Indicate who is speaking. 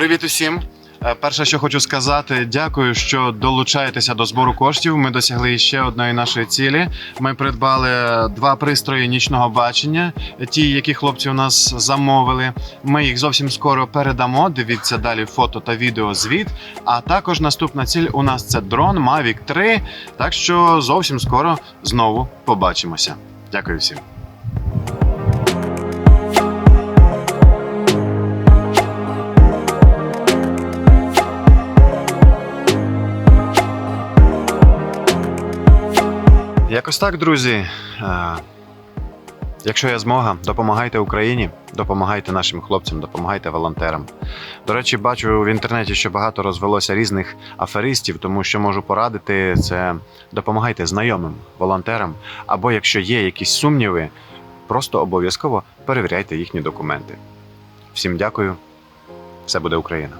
Speaker 1: Привіт усім. Е, Перше, що хочу сказати, дякую, що долучаєтеся до збору коштів. Ми досягли ще одної нашої цілі. Ми придбали два пристрої нічного бачення, ті, які хлопці у нас замовили. Ми їх зовсім скоро передамо. Дивіться далі фото та відео звіт. А також наступна ціль у нас це дрон Mavic 3. Так що зовсім скоро знову побачимося. Дякую всім. Якось так, друзі. Е, Якщо є змога, допомагайте Україні, допомагайте нашим хлопцям, допомагайте волонтерам. До речі, бачу в інтернеті, що багато розвелося різних аферистів, тому що можу порадити це допомагайте знайомим волонтерам. Або якщо є якісь сумніви, просто обов'язково перевіряйте їхні документи. Всім дякую, все буде Україна.